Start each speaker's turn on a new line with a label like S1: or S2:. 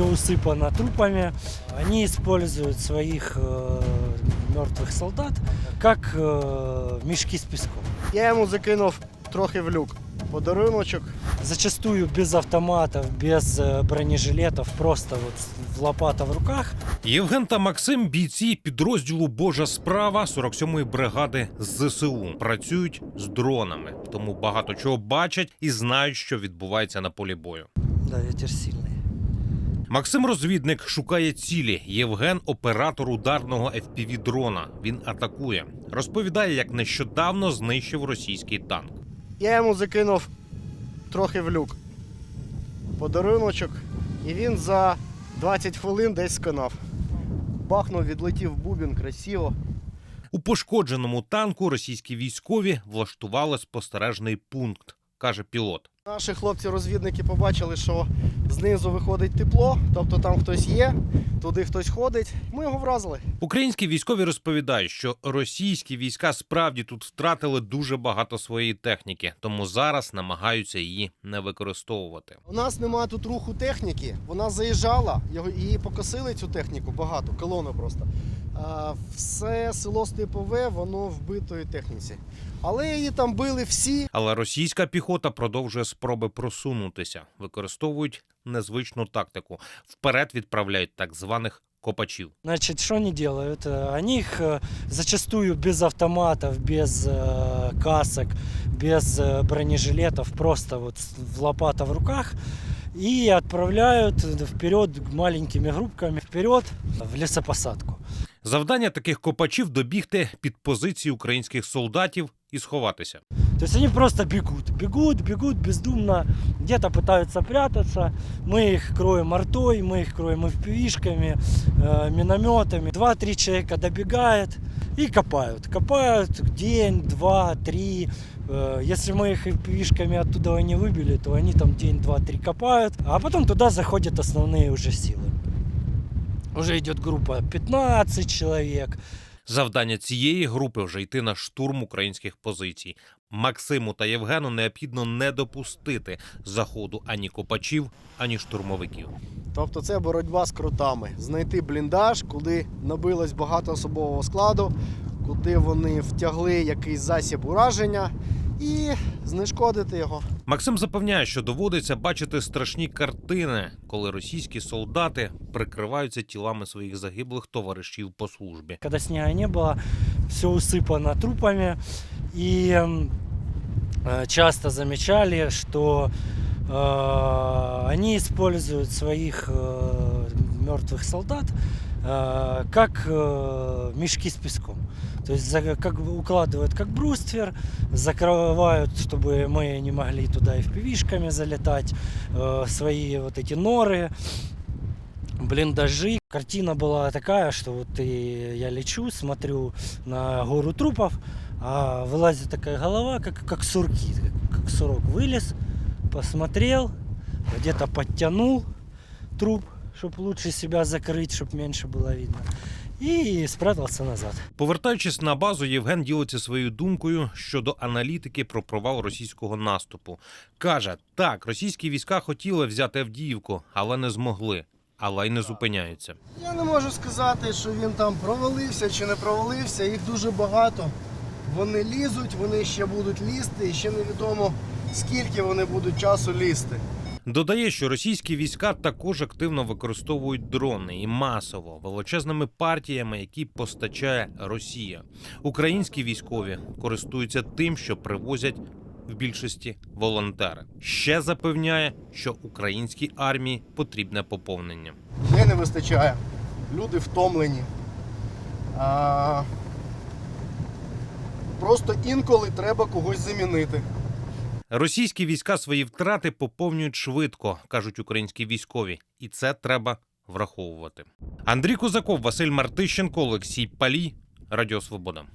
S1: все усыпано трупами. Они используют своих э, мертвых солдат как э, мешки с песком.
S2: Я йому закинув трохи в люк. Подаруночок.
S1: Зачастую без автоматов, без э, бронежилетов, просто вот в лопата в руках.
S3: Євген та Максим бійці підрозділу Божа справа 47-ї бригади з ЗСУ працюють з дронами, тому багато чого бачать і знають, що відбувається на полі бою.
S1: Да, ветер сильный.
S3: Максим розвідник шукає цілі. Євген оператор ударного fpv дрона. Він атакує. Розповідає, як нещодавно знищив російський танк.
S2: Я йому закинув трохи в люк. Подаруночок. І він за 20 хвилин десь сканав. Бахнув, відлетів бубін, красиво.
S3: У пошкодженому танку російські військові влаштували спостережний пункт, каже пілот.
S2: Наші хлопці-розвідники побачили, що знизу виходить тепло, тобто там хтось є, туди хтось ходить. Ми його вразили.
S3: Українські військові розповідають, що російські війська справді тут втратили дуже багато своєї техніки, тому зараз намагаються її не використовувати.
S2: У нас немає тут руху техніки. Вона заїжджала, її покосили цю техніку багато, колону просто. А, все село Степове, воно вбитої техніці. Але її там били всі.
S3: Але російська піхота продовжує спроби просунутися, використовують незвичну тактику. Вперед відправляють так званих копачів.
S1: Значит, что они делают? Э, Они их э, зачастую без автоматов, без э, касок, без э, бронежилетов, просто вот с- в лопата в руках и отправляют вперед маленькими группками вперед в лесопосадку.
S3: Завдання таких копачів добігти під позиції українських солдатів і сховатися.
S1: То есть они просто бегут, бегут, бегут бездумно, где-то пытаются прятаться. Мы их кроем артой, мы их кроем FPV-шками, э, минометами. Два-три человека добегают и копают. Копают день, два, три. Э, Если мы их FPV-шками оттуда не выбили, то они там день, два, три копают. А потом туда заходят основные уже силы. Уже идет группа 15 человек.
S3: Завдання цієї групи вже йти на штурм українських позицій. Максиму та Євгену необхідно не допустити заходу ані копачів, ані штурмовиків.
S2: Тобто це боротьба з крутами. Знайти бліндаж, куди набилось багато особового складу, куди вони втягли якийсь засіб ураження і знешкодити його.
S3: Максим запевняє, що доводиться бачити страшні картини, коли російські солдати прикриваються тілами своїх загиблих товаришів по службі.
S1: Когда снега не было, все усыпано трупами. И м, э, часто замечали, что э, они используют своих э, мертвых солдат э, Как э, мешки с песком. То есть как укладывают как бруствер, закрывают, чтобы мы не могли туда и впивишками залетать, э, свои вот эти норы, блиндажи. Картина была такая, что вот я лечу, смотрю на гору трупов, а вылазит такая голова, как, как сурки, как сурок. Вылез, посмотрел, где-то подтянул труп, чтобы лучше себя закрыть, чтобы меньше было видно. И спрятался назад.
S3: Повертаючись на базу, Євген ділиться своєю думкою щодо аналітики про провал російського наступу. каже: так, російські війська хотіли взяти Авдіївку, але не змогли, але й не зупиняються.
S2: Я не можу сказати, що він там провалився чи не провалився. Їх дуже багато. Вони лізуть, вони ще будуть лізти, і ще невідомо скільки вони будуть часу лізти.
S3: Додає, що російські війська також активно використовують дрони і масово величезними партіями, які постачає Росія. Українські військові користуються тим, що привозять в більшості волонтери. Ще запевняє, що українській армії потрібне поповнення.
S2: Людей не вистачає. Люди втомлені. А... Просто інколи треба когось замінити.
S3: Російські війська свої втрати поповнюють швидко, кажуть українські військові, і це треба враховувати. Андрій Кузаков, Василь Мартищенко, Олексій Палій, Радіо Свобода.